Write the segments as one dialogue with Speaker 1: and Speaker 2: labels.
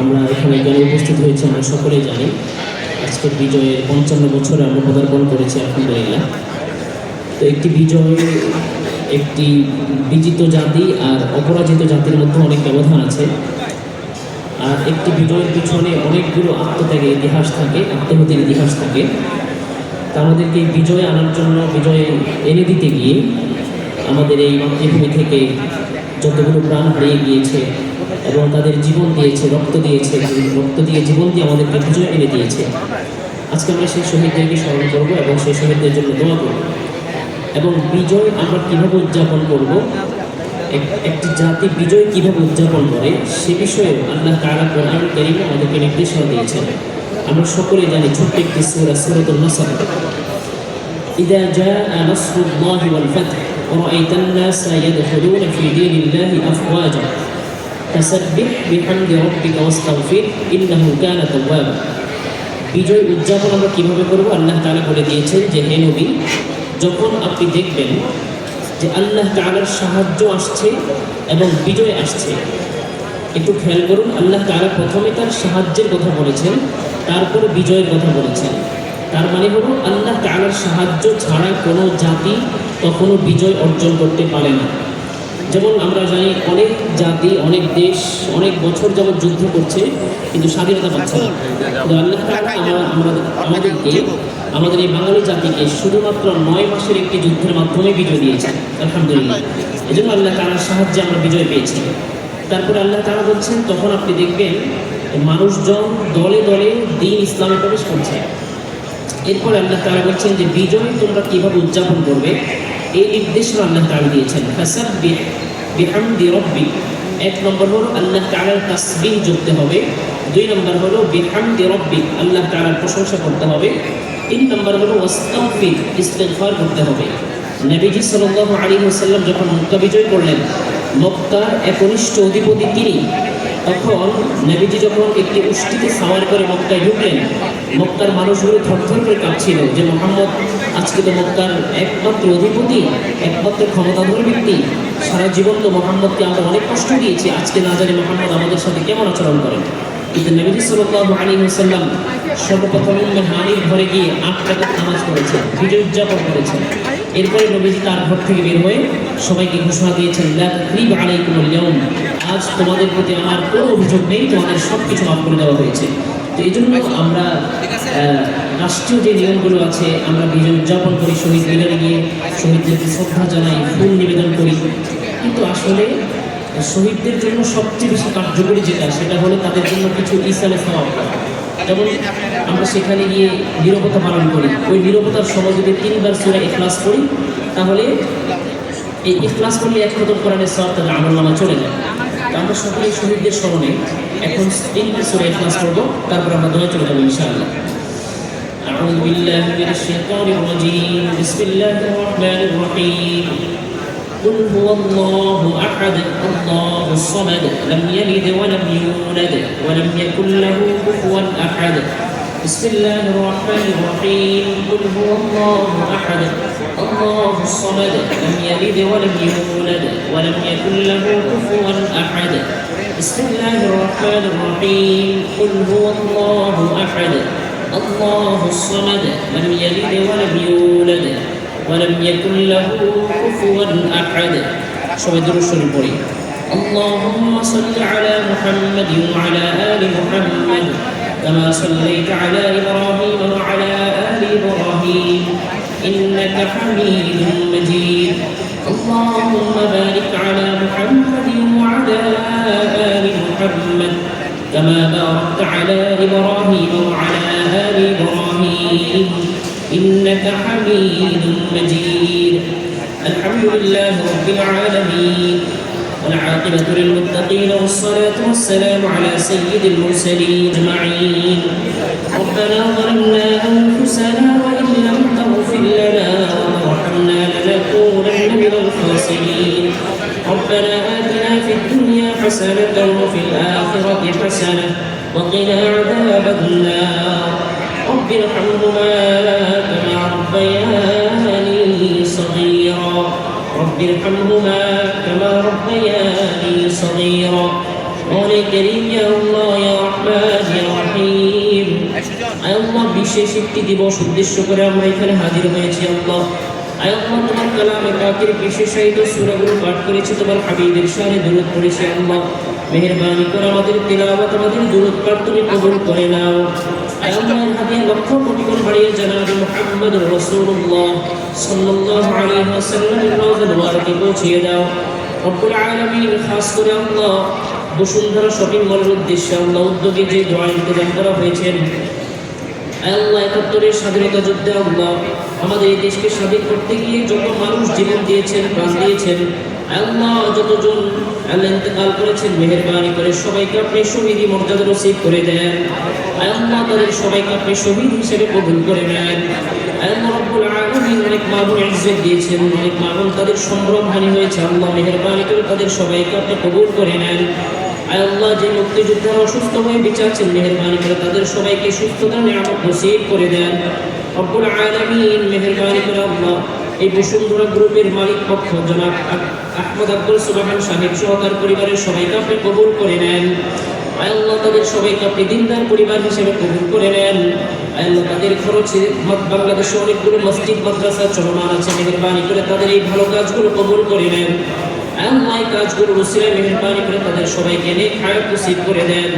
Speaker 1: আমরা এখানে কেন উপস্থিত হয়েছি, আমরা সকলেই জানি। আজকের বিজয়ের পঞ্চান্ন বছরে আমরা পদার্পণ করেছি, আলহামদুলিল্লাহ। তো একটি বিজয়, একটি বিজিত জাতি আর অপরাজিত জাতির মধ্যে অনেক ব্যবধান আছে। আর একটি বিজয়ের পিছনে অনেকগুলো আত্মত্যাগের ইতিহাস থাকে আত্মহতির ইতিহাস থাকে। তা আমাদেরকে বিজয় আনার জন্য, বিজয়ে এনে দিতে গিয়ে আমাদের এই মাতৃভূমি থেকে যতগুলো প্রাণ হারিয়ে গিয়েছে এবং তাদের জীবন দিয়েছে রক্ত দিয়েছে রক্ত দিয়ে জীবন দিয়ে আমাদেরকে বিজয় এনে দিয়েছে আজকে আমরা সেই শহীদদেরকে স্মরণ করবো এবং সেই শহীদদের জন্য দোয়া করবো এবং বিজয় আমরা কীভাবে উদযাপন করব এক- একটি জাতি বিজয় কীভাবে উদযাপন করে সে বিষয়ে আল্লাহ তাআলা কোরআন কারীমে আমাদেরকে নির্দেশনা দিয়েছেন আমরা সকলে জানি ছোট্ট একটি সূরা সূরাতুন নাসর إذا جاء نصر الله والفتح ورأيت الناس يدخلون في دين الله أفواجا তাসাব্বিহ বিহামদি রব্বিকা ওয়াস্তাগফির ইন্নাহু কানা তাওয়াবা বিজয় উদযাপন আমরা কীভাবে করব? আল্লাহ তাআলা বলে দিয়েছেন যে, হে নবী, যখন আপনি দেখবেন যে আল্লাহ তাআলার সাহায্য আসছে এবং বিজয় আসছে, একটু খেয়াল করুন, আল্লাহ তাআলা প্রথমে তার সাহায্যের কথা বলেছেন, তারপর বিজয়ের কথা বলেছেন। তার মানে হলো, আল্লাহ তাআলার সাহায্য ছাড়া কোনো জাতি কখনো বিজয় অর্জন করতে পারে না। যেমন আমরা জানি অনেক জাতি অনেক দেশ অনেক বছর যেমন যুদ্ধ করছে কিন্তু স্বাধীনতা পাচ্ছে না। আল্লাহ আমাদেরকে আমাদের এই বাঙালি জাতিকে শুধুমাত্র নয় মাসের একটি যুদ্ধের মাধ্যমে বিজয় দিয়েছেন আলহামদুলিল্লাহ। এই জন্য আল্লাহ তাআলার সাহায্যে আমরা বিজয় পেয়েছি। তারপরে আল্লাহ তারা বলছেন তখন আপনি দেখবেন মানুষজন দলে দলে দিন ইসলামে প্রবেশ করছে। এরপর আল্লাহ তারা বলছেন যে বিজয় তোমরা কীভাবে উদযাপন করবে? এই নির্দেশনা আল্লাহ তাআলা দিয়েছেন। ফাসাব্বিহ বিহামদি রাব্বিক। এক নম্বর হলো আল্লাহ তাআলার তাসবিহ জপতে হবে। দুই নম্বর হলো বিহামদি রাব্বিক, আল্লাহ তাআলার প্রশংসা করতে হবে। তিন নম্বর হলো ওয়াস্তাগফির, ইস্তিগফার করতে হবে। নবীজি সাল্লাল্লাহু আলাইহি ওয়াসাল্লাম যখন মক্কা বিজয় করলেন, মক্কার একনিষ্ঠ অধিপতি তিনি। তখন নবীজি যখন একটি উষ্টিতে সাওয়ার করে মক্কায় ঢুকলেন, মক্কার মানুষগুলো থরথর করে কাঁপছিল যে, মোহাম্মদ আজকে তো মক্কার একমাত্র অধিপতি, একমাত্র ক্ষমতাধর ব্যক্তি। সারা জীবন তো মোহাম্মদকে আমরা অনেক কষ্ট দিয়েছি। আজকে না জানি মোহাম্মদ আমাদের সাথে কেমন আচরণ করেন। কিন্তু নবীজি সাল্লাল্লাহু আলাইহি ওয়াসাল্লাম সর্বপ্রথম হানির ঘরে গিয়ে আট রাকাত নামাজ পড়েছেন, বিজয় উদযাপন করেছেন। এরপরে নবীজি তার ঘর থেকে বের হয়ে সবাইকে ঘোষণা দিয়েছেন, লা তাকরিব আলাইকুমুল ইয়াউম। আজ তোমাদের প্রতি আমার কোনো অভিযোগ নেই, তোমাদের সব কিছু মাফ করে দেওয়া হয়েছে। তো এই জন্য আমরা রাষ্ট্রীয় যে নিয়মগুলো আছে আমরা বিজয় উদযাপন করি শহীদ মিনারে গিয়ে শহীদদেরকে শ্রদ্ধা জানাই ফুল নিবেদন করি। কিন্তু আসলে শহীদদের জন্য সবচেয়ে বেশি কার্যকরী যেটা সেটা হলো তাদের জন্য কিছু ইসালে সওয়াব যেমন আমরা সেখানে গিয়ে নিরবতা পালন করি। ওই নিরবতার সময় যদি তিনবার সুরা ইখলাস করি তাহলে এই ইখলাস করলে এক খতম কোরআনের সব তাদের আমল নামা চলে যায়। আমরা সকলেই শহীদদের স্মরণে এখন তিনবার সুরা ইখলাস করবো তারপর আমরা দোয়া চলে যাবো ইনশাআল্লাহ أعوذ بالله من الشيطان الرجيم بسم الله الرحمن الرحيم قل هو الله أحد الله الصمد لم يلد ولم يولد ولم يكن له كفوا أحد بسم الله الرحمن الرحيم قل هو الله أحد الله الصمد لم يلد ولم يولد ولم يكن له كفوا أحد بسم الله الرحمن الرحيم قل هو الله أحد الله الصمد لم يلد ولم يولد ولم يكن له كفوا أحد সবাই দুরুশ্বরী পড়ি اللهم صل على محمد وعلى آل محمد كما صليت على إبراهيم وعلى آل إبراهيم إنك حميد مجيد. اللهم بارك على محمد وعلى آل محمد كما باركت على إبراهيم وعلى آل إبراهيم. إنك حميد مجيد. الحمد لله رب العالمين. والعاقبة للمتقين والصلاة والسلام على سيد المرسلين أجمعين. ربنا ظلمنا أنفسنا ربنا آتنا في الدنيا حسنة وفي الآخرة حسنة وقنا عذاب النار رب ارحمهما كما ربياني صغيرا رب ارحمهما كما ربياني صغيرا مولاي كريم يا الله يا رحمن আল্লাহ বিশেষ একটি দিবস উদ্দেশ্য করে আমরা এখানে হাজির হয়েছি আল্লাহ বসুন্ধরা শপিং মলের উদ্দেশ্যে আল্লাহ উদ্যোগে যে দোয়া ইন্তজাম করা হয়েছে আল্লাহ একাত্তরের স্বাধীনতা যুদ্ধে আল্লাহ আমাদের এই দেশকে স্বাধীন করতে গিয়ে যত মানুষ জীবন দিয়েছেন, প্রাণ দিয়েছেন, আল্লাহ যতজন আল্লাহ ইন্তেকাল করেছেন, মেহেরবানি করে সবাইকে আপনি শহীদি মর্যাদা রসিদ করে দেন। আল্লাহ তাদের সবাইকে আপনি শহীদ হিসেবে কবুল করে নেন। অনেক মামুন ইজ্জত দিয়েছেন, অনেক মামুন তাদের সম্ভ্রম হানি হয়েছে। আল্লাহ মেহেরবানি করে তাদের সবাইকে আপনি কবুল করে নেন। আয় আল্লাহ, যে মুক্তিযোদ্ধারা অসুস্থ হয়ে বিচারছেন মেহরবানি করে তাদের সবাইকে সুস্থতা নিয়ামত নসিব করে দেন। রব্বুল আলামিন মেহরবানি করে আল্লাহ, এই বসুন্ধরা গ্রুপের মালিক পক্ষ, জনাব আহমদ আব্দুল সুবহান সাহেব সহ পরিবারের সবাইকে আপনি কবুল করে নেন। আয় তাদের সবাইকে আপনি দিনদার পরিবার হিসেবে কবুল করে নেন। আল্লাহ, তাদের খরচে বাংলাদেশে অনেকগুলো মসজিদ, মাদ্রাসা চলমান আছে মেহরবানি করে তাদের এই ভালো কাজগুলো কবুল করে নেন। আল্লাহ এই কাজগুলো রসিলে মেহরবানি করে তাদের সবাইকে নেক হায়াত নসিব করে দেন।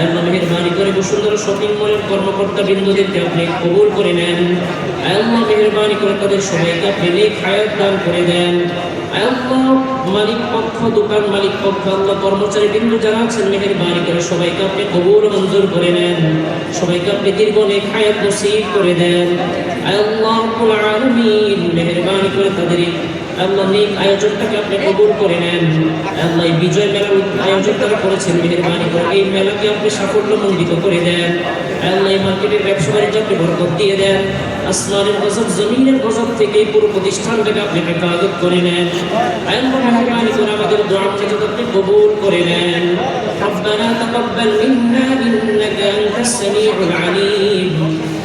Speaker 1: আল্লাহ মেহরবানি করে বসুন্ধরা শপিং মলের কর্মকর্তা বিন্দুদেরকে আপনি কবুল করে নেন। আল্লাহ মেহরবানি করে তাদের সবাইকে আপনি দান করে দেন। আল্লাহ মালিক পক্ষ, দোকান মালিক পক্ষ, আল্লাহ কর্মচারী বিন্দু যারা আছেন, মেহরবানি করে সবাইকে আপনি কবুল মঞ্জুর করে নেন। সবাইকে আপনি দীর্ঘ নেক হায়াত নসিব করে দেন। আল্লাহ আলামিন মেহরবানি করে তাদের আল্লাহ নেক আয়োজনটাকে আপনি কবুল করে নেন আল্লাহ এই বিজয় মেলার আয়োজন তারা করেছেন মেহরবানি করে এই মেলাকে আপনি সাফল্যমণ্ডিত করে দেন আল্লাহ এই মার্কেটের ব্যবসা বাণিজ্য আপনি বরকত দিয়ে দেন আসমানের গজব জমিনের গজব থেকে এই পুরো প্রতিষ্ঠানটাকে আপনি হেফাজত করে নেন আল্লাহ মেহরবানি করে আমাদের দোয়া মনোযোগ আপনি কবুল করে নেন ربنا تقبل منا إنك أنت السميع العليم